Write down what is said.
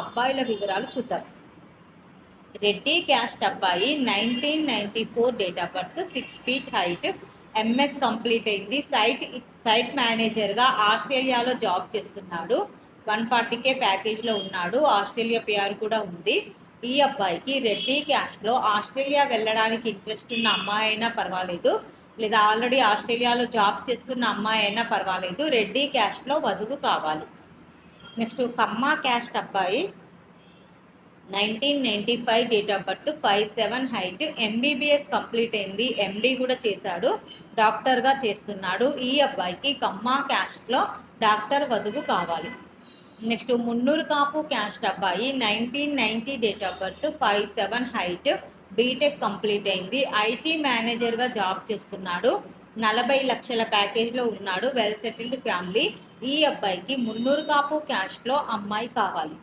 అబ్బాయిల వివరాలు చూద్దాం. రెడ్డి క్యాస్ట్ అబ్బాయి nineteen ninety four date of birth six feet height MS complete అయింది. సైట్ సైట్ మేనేజర్గా ఆస్ట్రేలియాలో జాబ్ చేస్తున్నాడు. వన్ ఫార్టీ కే ప్యాకేజ్లో ఉన్నాడు. ఆస్ట్రేలియా పిఆర్ కూడా ఉంది. ఈ అబ్బాయికి రెడ్డి క్యాస్ట్లో ఆస్ట్రేలియా వెళ్ళడానికి ఇంట్రెస్ట్ ఉన్న అమ్మాయి అయినా పర్వాలేదు. లేదా ఆల్రెడీ ఆస్ట్రేలియాలో జాబ్ చేస్తున్న అమ్మాయి అయినా పర్వాలేదు. రెడ్డి క్యాస్ట్లో వధువు కావాలి. నెక్స్ట్ కమ్మ క్యాస్ట్ అబ్బాయి. Nineteen ninety five date of birth five seven height. MBBS complete అయింది. ఎండీ కూడా చేశాడు. డాక్టర్గా చేస్తున్నాడు. ఈ అబ్బాయికి కమ్మ క్యాస్ట్లో డాక్టర్ వధువు కావాలి. నెక్స్ట్ మున్నూరు కాపు క్యాస్ట్ అబ్బాయి. Nineteen ninety date of birth five seven height. B Tech complete అయింది. ఐటీ మేనేజర్గా జాబ్ చేస్తున్నాడు. నలభై లక్షల ప్యాకేజ్లో ఉన్నాడు వెల్ సెటిల్డ్ ఫ్యామిలీ ఈ అబ్బాయికి మున్నూరు కాపు క్యాష్లో అమ్మాయి కావాలి.